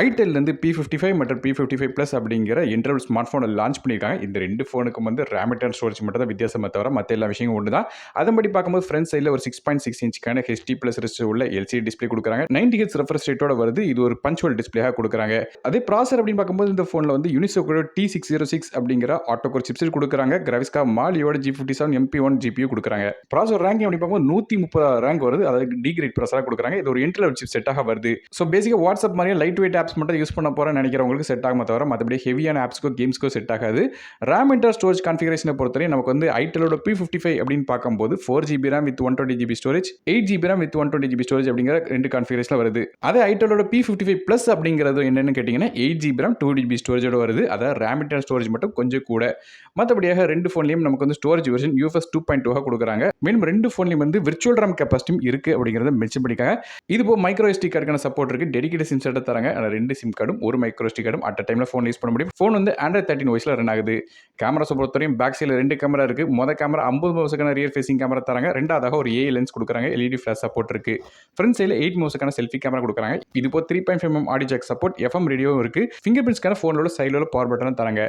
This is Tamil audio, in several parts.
ஐடெல்லேருந்து பி ஃபிஃப்டி ஃபைவ் மற்றும் பி ஃபிஃப்டி ஃபைவ் ப்ளஸ் அப்படிங்கிற இன்டர்வல் ஸ்மார்ட் ஃபோனை லான்ச் பண்ணியிருக்காங்க. இந்த ரெண்டு ஃபோனுக்கும் வந்து ரேம் அண்ட் ஸ்டோரேஜ் மட்டும் தான் வித்தியாசமாக தவிர மற்ற எல்லா விஷயமும் ஒன்று தான் அதன்படி பார்க்கும்போது ஃப்ரண்ட் சைடில் ஒரு சிக்ஸ் பாயிண்ட் சிக்ஸ் இன்ச்சுக்கான ஹெச்டி ப்ளஸ் ரிஸ்ட் உள்ள எல்சிடி டிஸ்பிளே கொடுக்குறாங்க. நைன்டி ஹெச் ரெஃபரன்ஸ் ரேட்டோட வருது. இது ஒரு பஞ்சுவல் டிஸ்பிளேயாக கொடுக்குறாங்க. அதே ப்ராசர் அப்படின்னு பார்க்கும்போது இந்த ஃபோனில் வந்து யூனிசோக்கோட டி சிக்ஸ் ஜீரோ சிக்ஸ் அப்படிங்கிற ஆட்டோகோர் சிப்ஸில் கொடுக்குறாங்க. கிராவிஸ்கா மாலியோட G fifty seven MP one GPU கொடுக்குறாங்க. ப்ராசர் ரேங்க் அப்படி பார்க்கும்போது நூற்றி முப்பது ரேங்க் வருது. அதாவது டிகிரேட் ப்ராசராக கொடுக்குறாங்க. இது ஒரு இன்டர்லெவல் சிப் செட்டாக வருது. ஸோ பேசிக்காக வாட்ஸ்அப் மாதிரியே லைட் வெயிட் ஆப்ஸ் மட்டும் யூஸ் பண்ண போகிறேன் நினைக்கிறவங்களுக்கு செட் ஆகும் தவிர மற்றபடி ஹெவியான ஆப்ஸ்க்கோ கேம்ஸ்க்கோ செட் ஆகாது. ரேம் இன்டர் ஸ்டோரேஜ் கான்ஃபிகரேஷனை பொறுத்தவரை நமக்கு வந்து ஐட்டலோட பி ஃபிஃப்டி ஃபைவ் அப்படின்னு பார்க்கும்போது four GB RAM with one twenty GB storage eight GB RAM with one twenty GB storage அப்படிங்கிற ரெண்டு கான்ஃபிகரேஷனில் வருது. அதே ஐட்டலோட பி ஃபிஃப்டி ஃபைவ் ப்ளஸ் அப்படிங்கிறது என்னென்னு கேட்டிங்கன்னா eight GB RAM two GB ஸ்டோரேஜோட வருது. அதாவது ரேம் இன்டர் ஸ்டோரேஜ் மட்டும் கொஞ்சம் கூட. மற்றபடியாக ரெண்டு ஃபோன்லையும் நமக்கு வந்து storage version UFS two point டூவாக கொடுக்குறாங்க. மேலும் ரெண்டு ஃபோன்லையும் வந்து விர்ச்சுவல் ரேம் கெப்பாசிட்டியும் இருக்குது அப்படிங்கிறத மென்ஷன் பண்ணிக்காங்க இது போக மைக்ரோ எஸ்டி கார்டுக்கான சப்போர்ட் இருக்குது டெடிகேட் சிம் செட்டை தராங்க. ரெண்டு சிம் கார்டும் ஒரு மைக்ரோ எஸ்டி கார்டும் அட் டைமில் ஃபோன் யூஸ் பண்ண முடியும். ஃபோன் வந்து ஆண்ட்ராய்ட் தேர்ட்டின் வயசில் ரன் ஆகுது. கேமராஸை பொறுத்தவரையும் பேக் சைடில் ரெண்டு கேமரா இருக்குது மொதல் கேமரா ஐம்பது மவுசுக்கான ரியர் ஃபேசிங் கேமரா தராங்க. ரெண்டாவதாக ஒரு ஏ லென்ஸ் கொடுக்குறாங்க. எல்இடி ஃபிளாஷ் சப்போர்ட் இருக்குது ஃப்ரண்ட் சைடில் எயிட் மவுசுக்கான செல்ஃபி கேமரா கொடுக்குறாங்க. இது போக three point five M audio jack support FM ரேடியோவும் இருக்குது ஃபிங்கர் பிரிண்ட்ஸ்க்கான ஃபோனோட சைடில் பவர் பட்டனும் தராங்க.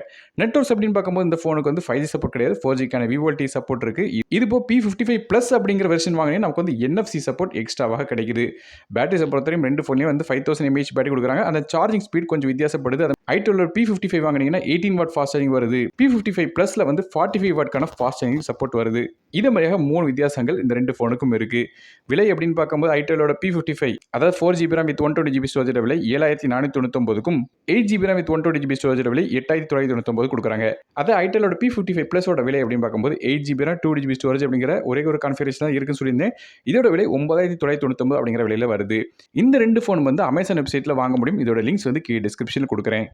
நெட்ஒர்க்ஸ் அப்படின்னு பார்க்கும்போது இந்த ஃபோனுக்கு வந்து ஃபைவ் ஜி சப்போர்ட் கிடையாது. ஃபோர் ஜிக்கான விவோல்டி சப்போர்ட் இருக்குது இது போக பி ஃபிஃப்டி ஃபைவ் ப்ளஸ் அப்படிங்கிற வெர்ஷன் வாங்கினே நமக்கு வந்து என்எஃப்சி சப்போர்ட் எக்ஸ்ட்ராவாக கிடைக்குது. பேட்டரி பொறுத்தவரையும் ரெண்டு ஃபோன்லேயும் வந்து ஃபைவ் தௌசண்ட் எம்ஏஹெச் பேட்டரி கொடுக்குறாங்க. அந்த சார்ஜிங் ஸ்பீட் கொஞ்சம் வித்தியாசப்படுது. அது ஐட்டோல பி ஃபிஃப்டி ஃபைவ் வாங்கினீங்கன்னா எயிட்டீன் வாட் ஃபாஸ்ட் சார்ஜிங் வருது. பி ஃபிஃப்டி ஃபைவ் ப்ளஸில் வந்து ஃபார்ட்டி ஃபைவ் வாட்க்கான ஃபாஸ்ட் சார்ஜிங் சப்போர்ட் வருது. இதே மாதிரியாக மூணு வித்தியாசங்கள் இந்த ரெண்டு ஃபோனுக்கும் இருக்குது விலை அப்படின்னு பார்க்கும்போது ஐட்டலோட பி ஃபிஃப்டி ஃபைவ் அதாவது four GB RAM with one twenty GB storage விலை ஏழாயிரத்தி நானூற்றி தொண்ணூத்தொம்பதுக்கும் eight GB RAM with one twenty GB storage விலை எட்டாயிரத்தி தொள்ளாயிரத்தி தொண்ணூத்தொம்பது கொடுக்குறாங்க. அதே ஐட்டலோட பி ஃபிஃப்டி ஃபைவ் ப்ளஸோட விலை அப்படின்னு பார்க்கும்போது eight GB RAM two GB storage அப்படிங்கிற ஒரே ஒரு கான்ஃபிகரேஷன் தான் இருக்குன்னு சொல்லியிருந்தேன். இதோட விலை ஒன்பதாயிரத்தி தொள்ளாயிரத்தி தொண்ணூத்தொம்பது அப்படிங்கிற விலையில் வருது. இந்த ரெண்டு ஃபோன் வந்து அமேசான் வெப்சைட்டில் வாங்க முடியும். இதோட லிங்க்ஸ் வந்து கீழே டிஸ்கிரிப்ஷனில் கொடுக்குறேன்.